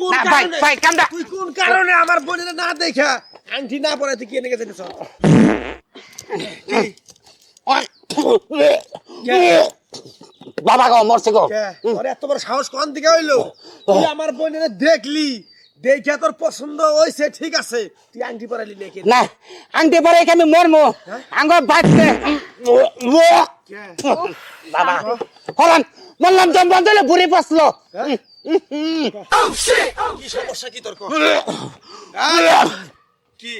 কোন কারণে ভাই কামটা তুই কোন কারণে আমার বোনের না দেখা? না তুই কেনে গেছিস বাবা গো মরছে গো। এত বড় সাহস কোন দিকে হইল? তুই আমার বোনের দেখলি? দেখে তোর পছন্দ হইছে ঠিক আছে। তুই আংটি পরালি নাকি? না আনতে পারে আমি মরমো? আঙ্গ বাঁচতে। বাবা। হরান বললাম জম বন্ধ হলে বুড়ি পছলো। কি সমস্যা কি তোর? কি?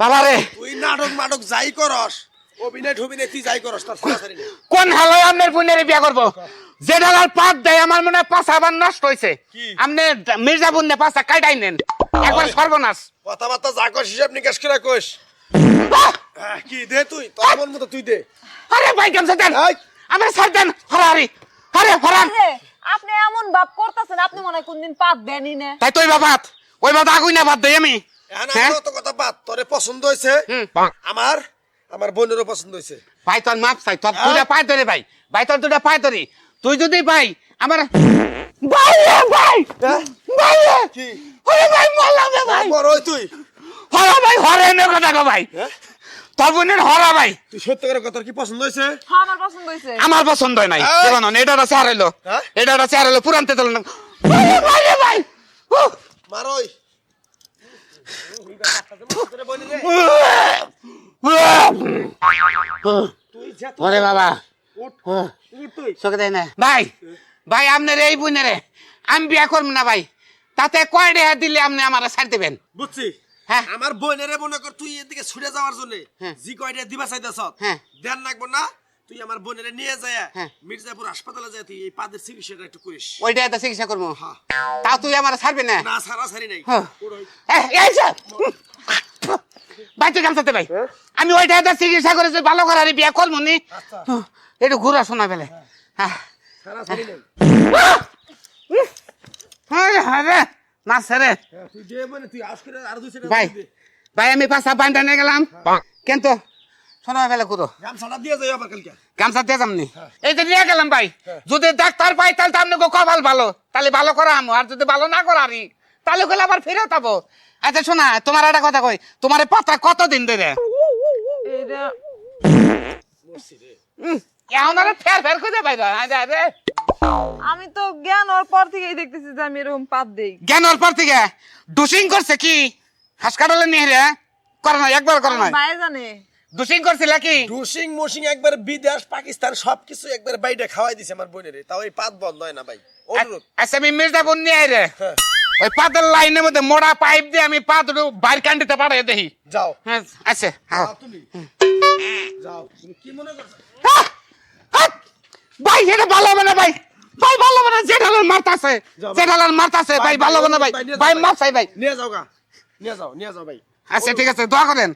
বাবা রে তুই নাটক মাটক যাই করস। অভিনয় ঠবিনয় তুই যাই করস তার সরাসরি নেই। কোন হালায় আপনার বোনের বিয়া করব? যে ডালার পাত দেয় আমার মনে হয় পাঁচা আবার নষ্ট হয়েছে কি? আপনি মির্জা বোনে পাঁচা কাটাই নেন। একবার সর্বনাশ। কথাবার্তা যা কস হিসাব নিকাশ করে কইস আহ! আহ, কি দে তুই? তোর মন মতো তুই দে। আরে ভাই দেন এই! আমার সার দেন হরারি আরে হরান আরে, আপনি এমন ভাব করতেছেন আপনি মনে হয় কোনদিন পাত দেনই না। তাই তুই বাবাত ওই আগুই না বাদ দেই আমি। এখন হ্যাঁ? আমার তো কথা বাদ তোরে পছন্দ হয়েছে। হুম। আমার আমার বোনেরও পছন্দ হয়েছে। ভাই তোর মাপ চাই তোর হ্যাঁ? দুটা পায় ধরে ভাই। ভাই তোর দুটা পায় ধরে। তুই যদি ভাই আমার ভাই ভাই! ভাই কি? ওরে ভাই মরলাম রে ভাই! বড় ওই তুই। হরা ভাই হরে নে কথা গো ভাই। হ্যাঁ? তোর বোনের হরা ভাই। তুই সত্য করে কথা তোর কি পছন্দ হয়েছে? হ্যাঁ আমার পছন্দ হয়েছে। আমার পছন্দ হয় নাই! দেখুন এটা হ্যাঁ? এটা একটা চেহারা এলো পুরানতে তোল না ভাই রে ভাই! রে ভাই উহ! মারই তুই যা তো- ওরে বাবা। তুই। চোখে দেয় না। ভাই ভাই আপনার এই বোনেরে আমি বিয়া করব না ভাই। তাতে কয় টাকা দিলে আপনি আমার ছাড় দেবেন? বুঝছি। হ্যাঁ। আমার বোনেরে মনে কর তুই এদিকে ছুটে যাওয়ার জন্য হ্যাঁ। জি কয়টা দিবা চাইতেছ? হ্যাঁ। দেন লাগবো না তুই আমার বোনেরে নিয়ে যায় হ্যাঁ। মির্জাপুর হাসপাতালে যায় তুই এই পাদের চিকিৎসাটা একটু করিস। ওইটা এত চিকিৎসা করব। হ্যাঁ। তাও তুই আমার ছাড়বি না? না সারা সারি নাই। হ্যাঁ। এই তুই গামছাতে ভাই। আমি ওইটা এত চিকিৎসা করে ভালো করে বিয়া করব নি। আচ্ছা। একটু ঘুরা শোনা পেলে হ্যাঁ। হ্যাঁ। রে হ্যাঁ, মানে ভাই ভাই আমি পাশা বান্ধা নিয়ে গেলাম। শোনা দিয়ে যাই আবার কালকে। গামছা দিয়ে যামনি এই যে নিয়ে গেলাম ভাই। যদি ডাক্তার পাই তাহলে তো আপনি কপাল ভালো। তাহলে ভালো করা আমো আর যদি ভালো না করা তাহলে গেলে আবার ফেরত পাবো আচ্ছা শোনা তোমার একটা কথা কই তোমার পাতা কতদিন ধরে? এটা উম, এখন আর ফের ফের করে ভাই রে আমি তো জ্ঞান হওয়ার পর থেকেই দেখতেছি যে আমি এরকম পাত দেই। জ্ঞান অল্প থেকে? ডুসিং করছে কি? হাসপাতালে নিয়ে রে। করে না একবার করে না ভাই জানে। ডুসিং করছিল কি? ডুসিং মুসিং একবার বিদেশ পাকিস্তান সবকিছু একবার বাইরে খাওয়াই দিছে আমার বোনেরে। তাও এই পাত বন্ধ হয় না ভাই। অনুরোধ। আচ্ছা আমি মির্জাপুর নিয়ে আই রে। হ্যাঁ, ওই পাতের লাইনের মধ্যে মোড়া পাইপ দিয়ে আমি পা দুটো বাইর কান্ডিতে পাঠাই দেখি। যাও। হ্যাঁ আছে হ্যাঁ। যাও। কি মনে করছ? আহ! আহ! ভাই এটা ভালো হবে না ভাই। ভাই ভালো হবে না জেঠালাল মারতাছে। জেঠালাল মারতাছে ভাই। ভালো হবে না ভাই। ভাই মারছাই ভাই। নিয়ে যাও গা। নিয়ে যাও নিয়ে যাও ভাই। আচ্ছা ঠিক আছে দোয়া করেন।